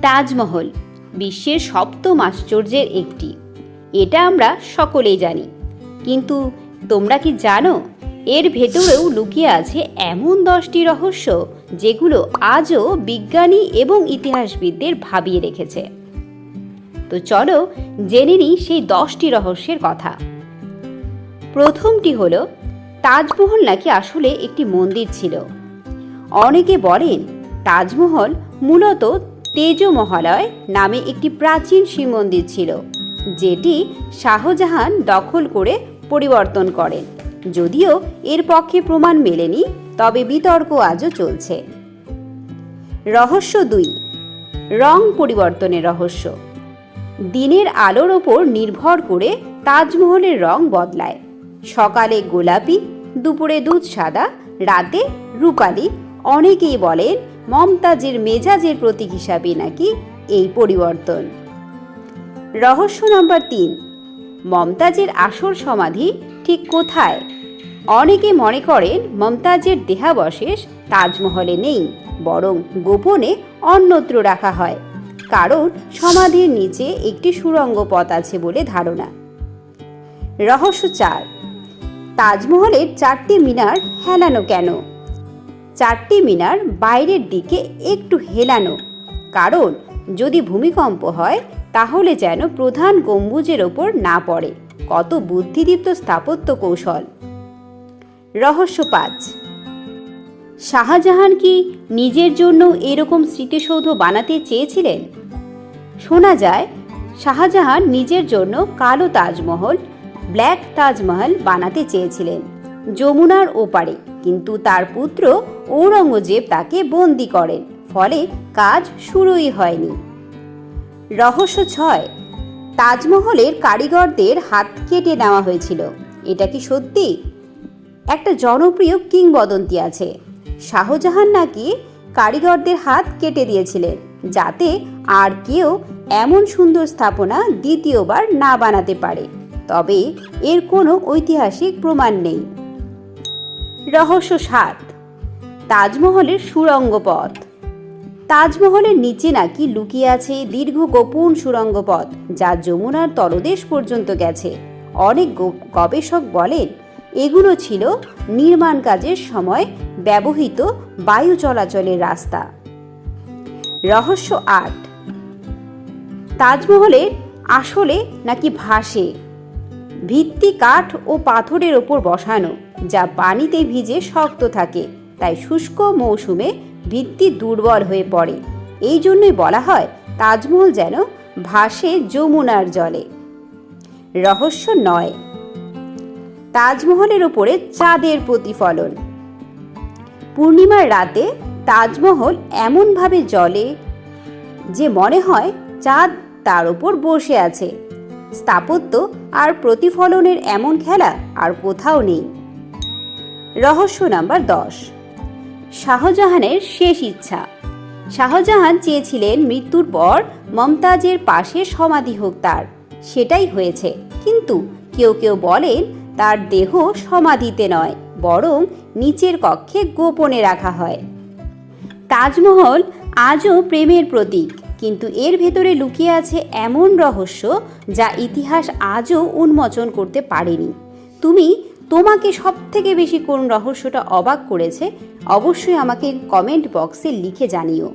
তাজমহল, বিশ্বের সপ্তম আশ্চর্যের একটি। এটা আমরা সকলেই জানি। কিন্তু তোমরা কি জানো, এর ভেতরেও লুকিয়ে আছে এমন দশটি রহস্য যেগুলো আজও বিজ্ঞানী এবং ইতিহাসবিদদের ভাবিয়ে রেখেছে। তো চলো জেনে নিই সেই দশটি রহস্যের কথা। প্রথমটি হলো, তাজমহল নাকি আসলে একটি মন্দির ছিল? অনেকে বলেন, তাজমহল মূলত তেজমহালয় নামে একটি প্রাচীন শিব মন্দির ছিল, যেটি শাহজাহান দখল করে পরিবর্তন করেন। যদিও এর পক্ষে প্রমাণ মেলেনি, তবে বিতর্ক আজও চলছে। রহস্য দুই, রং পরিবর্তনের রহস্য। দিনের আলোর ওপর নির্ভর করে তাজমহলের রং বদলায়। সকালে গোলাপি, দুপুরে দুধ সাদা, রাতে রূপালি, অনেকেই বলেন মমতাজের মেজাজের প্রতীক হিসাবে নাকি এই পরিবর্তন? রহস্য নাম্বার তিন, মমতাজের আসল সমাধি ঠিক কোথায়? অনেকে মনে করেন মমতাজের দেহাবশেষ তাজমহলে নেই, বরং গোপনে অন্যত্র রাখা হয়। কারণ সমাধির নিচে একটি সুরঙ্গ পথ আছে বলে ধারণা। রহস্য চার, তাজমহলের চারটি মিনার হেলানো কেন? চারটি মিনার বাইরের দিকে একটু হেলানো। কারণ, যদি ভূমিকম্প হয়, তাহলে যেন প্রধান গম্বুজের ওপর না পড়ে। কত বুদ্ধিদীপ্ত স্থাপত্য কৌশল। রহস্য পাঁচ। শাহজাহান কি নিজের জন্য এরকম স্মৃতিসৌধ বানাতে চেয়েছিলেন? শোনা যায়, শাহজাহান নিজের জন্য কালো তাজমহল, ব্ল্যাক তাজমহল বানাতে চেয়েছিলেন, যমুনার ওপারে। কিন্তু তার পুত্র ঔরঙ্গজেব তাকে বন্দি করেন, ফলে কাজ শুরুই হয়নি। রহস্য ছয়, তাজমহলের কারিগরদের হাত কেটে নেওয়া হয়েছিল। এটা কি সত্যি? একটা জনপ্রিয় কিংবদন্তি আছে। শাহজাহান নাকি কারিগরদের হাত কেটে দিয়েছিলেন, যাতে আর কেউ এমন সুন্দর স্থাপনা দ্বিতীয়বার না বানাতে পারে। তবে এর কোনো ঐতিহাসিক প্রমাণ নেই। রহস্য সাত তাজমহলের সুরঙ্গ পথ তাজমহলের নিচে নাকি লুকিয়ে আছে দীর্ঘ গোপন সুরঙ্গ পথ যা যমুনার তলদেশ পর্যন্ত গেছে। অনেক গবেষক বলেন, এগুলো ছিল নির্মাণ কাজের সময় ব্যবহৃত বায়ু চলাচলের রাস্তা। রহস্য আট। তাজমহলের আসলে নাকি ভাসে। ভিত্তি কাঠ ও পাথরের ওপর বসানো। যা পানিতে ভিজে শক্ত থাকে। তাই শুষ্ক মৌসুমে ভিত্তি দুর্বল হয়ে পড়ে। এই জন্যই বলা হয়, তাজমহল যেন ভাসে যমুনার জলে। রহস্য নয়, তাজমহলের ওপরে চাঁদের প্রতিফলন। পূর্ণিমার রাতে তাজমহল এমনভাবে জলে যে মনে হয় চাঁদ তার ওপর বসে আছে। স্থাপত্য আর প্রতিফলনের এমন খেলা আর কোথাও নেই। রহস্য নাম্বার দশ। শাহজাহানের শেষ ইচ্ছা। শাহজাহান চেয়েছিলেন মৃত্যুর পর মমতাজের পাশে সমাধি হোক তার। সেটাই হয়েছে। কিন্তু কেউ কেউ বলেন তার দেহ সমাধিতে নয়, বরং নিচের কক্ষে গোপনে রাখা হয়। তাজমহল আজও প্রেমের প্রতীক, কিন্তু এর ভেতরে লুকিয়ে আছে এমন রহস্য যা ইতিহাস আজও উন্মোচন করতে পারেনি। তুমি তোমাকে সব থেকে বেশি কোন রহস্যটা অবাক করেছে অবশ্যই আমাকে কমেন্ট বক্সে লিখে জানিও।